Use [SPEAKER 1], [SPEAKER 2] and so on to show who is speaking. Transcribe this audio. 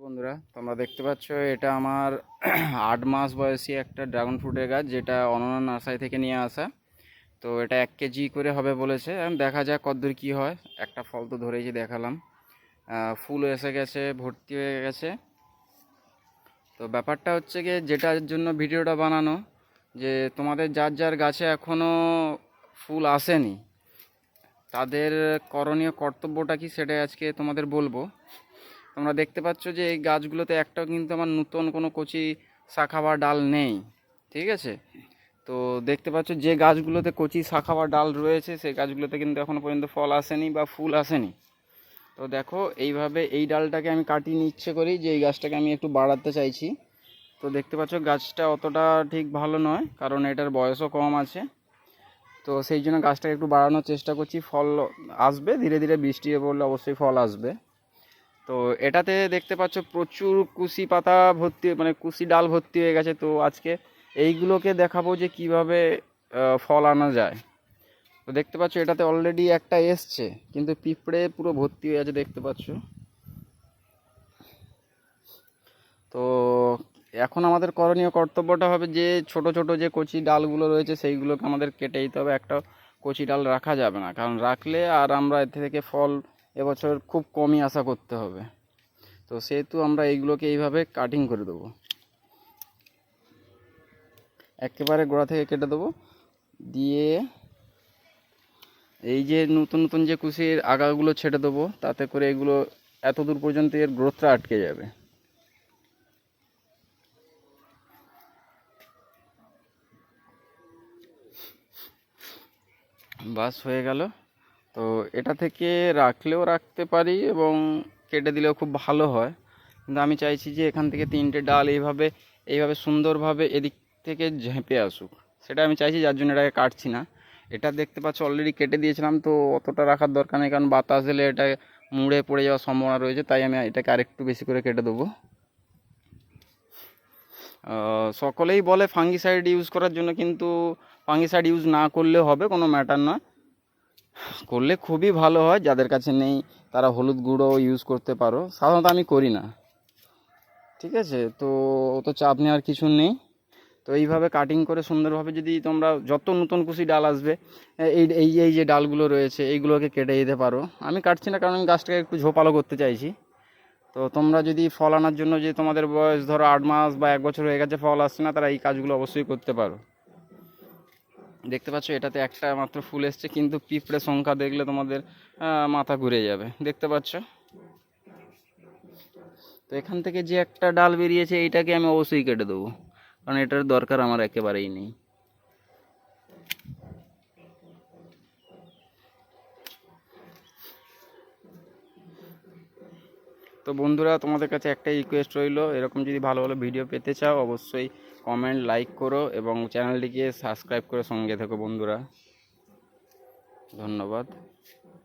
[SPEAKER 1] বন্ধুরা, তোমরা দেখতে পাচ্ছ এটা আমার আট মাস বয়সী একটা ড্রাগন ফ্রুটের গাছ যেটা অনন্য নার্সারি থেকে নিয়ে আসা। তো এটা এক কেজি করে হবে বলেছে। এখন দেখা যাক কতদূর কী হয়। একটা ফল তো ধরেই দেখালাম। ফুল এসে গেছে, ভর্তি হয়ে গেছে। তো ব্যাপারটা হচ্ছে গিয়ে যেটার জন্য ভিডিওটা বানানো, যে তোমাদের যার যার গাছে এখনও ফুল আসেনি, তাদের করণীয় কর্তব্যটা কি সেটাই আজকে তোমাদের বলব। তোমরা দেখতে পাচ্ছ যে এই গাছগুলোতে একটাও কিন্তু আমার নতুন কোনো কচি, শাখা বা ডাল নেই, ঠিক আছে? তো দেখতে পাচ্ছ যে গাছগুলোতে কচি, শাখা বা ডাল রয়েছে, সেই গাছগুলোতে কিন্তু এখনও পর্যন্ত ফল আসেনি বা ফুল আসেনি। তো দেখো, এইভাবে এই ডালটাকে আমি কাটিয়ে নিচ্ছে করি যে এই গাছটাকে আমি একটু বাড়াতে চাইছি। তো দেখতে পাচ্ছ গাছটা অতটা ঠিক ভালো নয়, কারণ এটার বয়সও কম আছে। তো সেই জন্য গাছটাকে একটু বাড়ানোর চেষ্টা করছি, ফল আসবে, ধীরে ধীরে বৃষ্টি পড়লে অবশ্যই ফল আসবে। তো এটাতে দেখতে পাচ্ছ প্রচুর কুশি পাতা ভর্তি মানে কুশি ডাল ভর্তি হয়ে গেছে। তো আজকে এইগুলোকে দেখাবো যে কীভাবে ফল আনা যায়। তো দেখতে পাচ্ছ এটাতে অলরেডি একটা এসছে, কিন্তু পিঁপড়ে পুরো ভর্তি হয়ে আছে দেখতে পাচ্ছ। তো এখন আমাদের করণীয় কর্তব্যটা হবে যে ছোট ছোট যে কচি ডালগুলো রয়েছে সেইগুলোকে আমাদের কেটে দিতে হবে। একটা কচি ডাল রাখা যাবে না, কারণ রাখলে আর আমরা এর থেকে ফল এবছর খুব কমই আশা করতে হবে। তো সেহেতু আমরা এইগুলোকে এইভাবে কাটিং করে দেবো। একেবারে গোড়া থেকে কেটে দেবো। দিয়ে এই যে নতুন নতুন যে কুশির আগাগুলো ছেটে দেবো, তাতে করে এগুলো এত দূর পর্যন্ত এর গ্রোথটা আটকে যাবে। বাস হয়ে গেল। তো এটা থেকে রাখলেও রাখতে পারি এবং কেটে দিলেও খুব ভালো হয়। কিন্তু আমি চাইছি যে এখান থেকে তিনটে ডাল এইভাবে এইভাবে সুন্দরভাবে এদিক থেকে ঝেঁপে আসুক। সেটা আমি চাইছি, যার জন্য এটাকে কাটছি না। এটা দেখতে পাচ্ছ অলরেডি কেটে দিয়েছিলাম, তো অতটা রাখার দরকার নেই, কারণ বাতাস এলে এটা মুড়ে পড়ে যাওয়ার সম্ভাবনা রয়েছে, তাই আমি এটাকে আরেকটু বেশি করে কেটে দেবো। সকলেই বলে ফাঙ্গিসাইড ইউজ করার জন্য, কিন্তু ফাঙ্গিসাইড ইউজ না করলে হবে, কোনো ম্যাটার নয়। করলে খুবই ভালো হয়, যাদের কাছে নেই তারা হলুদ গুঁড়ো ইউজ করতে পারো। সাধারণত আমি করি না। ঠিক আছে? তো অত চাপ নেওয়ার কিছু নেই। তো এইভাবে কাটিং করে সুন্দরভাবে যদি তোমরা যত নতুন কুশি ডাল আসবে, এই এই এই যে ডালগুলো রয়েছে, এইগুলোকে কেটে দিতে পারো। আমি কাটছি না কারণ আমি গাছটাকে একটু ঝোপালো করতে চাইছি। তো তোমরা যদি ফল আনার জন্য যে তোমাদের বয়স ধরো আট মাস বা এক বছর হয়ে গেছে ফল আসছে না, তারা এই কাজগুলো অবশ্যই করতে পারো। দেখতে পাচ্ছ, এটাতে একটা মাত্র ফুল এসছে, কিন্তু পিঁপড়ে সংখ্যা দেখলে তোমাদের মাথা ঘুরে যাবে। দেখতে পাচ্ছ? তো এখান থেকে যে একটা ডাল বেরিয়েছে, এইটাকে আমি অবশ্যই কেটে দেবো। কারণ এটার দরকার আমার একেবারেই নেই। তো বন্ধুরা, তোমাদের কাছে একটাই রিকোয়েস্ট রইল, এরকম যদি ভালো ভালো ভিডিও পেতে চাও, অবশ্যই কমেন্ট লাইক করো এবং চ্যানেলটিকে সাবস্ক্রাইব করে সঙ্গে থেকো বন্ধুরা। ধন্যবাদ।